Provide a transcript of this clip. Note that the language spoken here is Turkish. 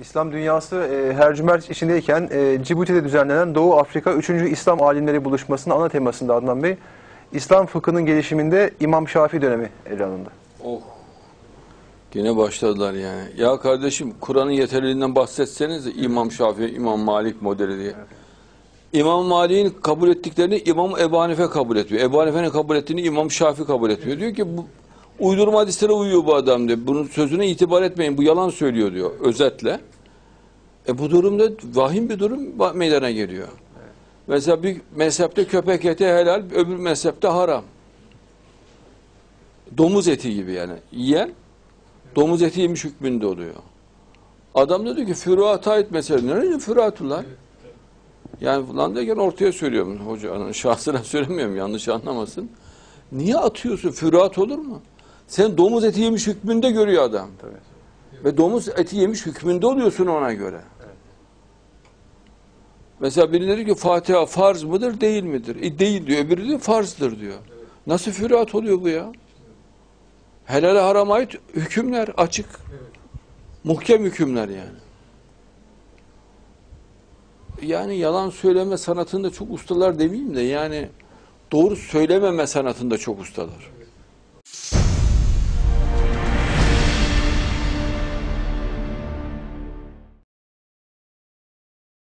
İslam dünyası e, her cumhuriyet içindeyken e, Cibuti'de düzenlenen Doğu Afrika 3. İslam alimleri buluşmasının ana temasında Adnan Bey, İslam fıkhının gelişiminde İmam Şafii dönemi ele alındı. Oh. Yine başladılar yani. Ya kardeşim Kur'an'ın yeterliliğinden bahsetseniz İmam Şafii, İmam Malik modeli diye. İmam Malik'in kabul ettiklerini İmam Ebu Hanife kabul etmiyor. Ebu Hanife'nin kabul ettiğini İmam Şafii kabul etmiyor. Diyor ki bu uydurma hadislere uyuyor bu adam diyor. Bunun sözüne itibar etmeyin. Bu yalan söylüyor diyor özetle. E bu durumda vahim bir durum meydana geliyor. Mesela bir mezhepte köpek eti helal, öbür mezhepte haram. Domuz eti gibi yani. Yiyen domuz eti yemiş hükmünde oluyor. Adam da diyor ki füruata ait mesele. Nerede füruatullah? Yani falan derken ortaya söylüyorum. Hocanın şahsına söylemiyorum yanlış anlamasın. Niye atıyorsun? Füruat olur mu? Sen domuz eti yemiş hükmünde görüyor adam. Tabii. Ve domuz eti yemiş hükmünde oluyorsun ona göre. Mesela birileri ki Fatiha farz mıdır değil midir? E, değil diyor. Öbürü diyor farzdır diyor. Nasıl füruat oluyor bu ya? Helal harama ait hükümler açık. Muhkem hükümler yani. Yani yalan söyleme sanatında çok ustalar demeyeyim de yani doğru söylememe sanatında çok ustalar.